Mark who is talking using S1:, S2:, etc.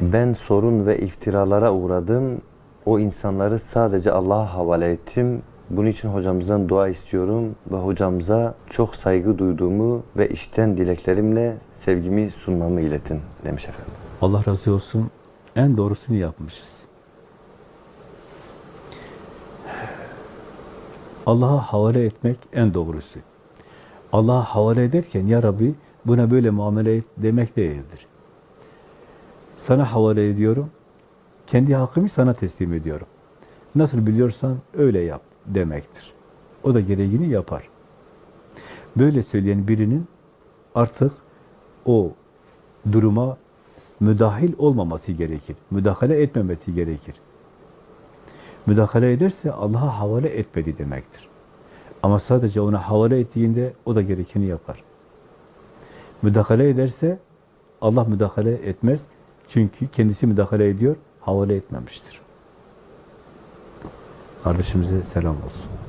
S1: Ben sorun ve iftiralara uğradım. O insanları sadece Allah'a havale ettim. Bunun için hocamızdan dua istiyorum ve hocamıza çok saygı duyduğumu ve içten dileklerimle sevgimi sunmamı iletin demiş efendim.
S2: Allah razı olsun. En doğrusunu yapmışız. Allah'a havale etmek en doğrusu. Allah'a havale ederken ya Rabbi buna böyle muamele et demek değildir. Sana havale ediyorum. Kendi hakkımı sana teslim ediyorum. Nasıl biliyorsan öyle yap demektir. O da gereğini yapar. Böyle söyleyen birinin artık o duruma müdahil olmaması gerekir. Müdahale etmemesi gerekir. Müdahale ederse Allah'a havale etmedi demektir. Ama sadece ona havale ettiğinde o da gerekeni yapar. Müdahale ederse Allah müdahale etmez. Çünkü kendisi müdahale ediyor, havale etmemiştir. Kardeşimize selam olsun.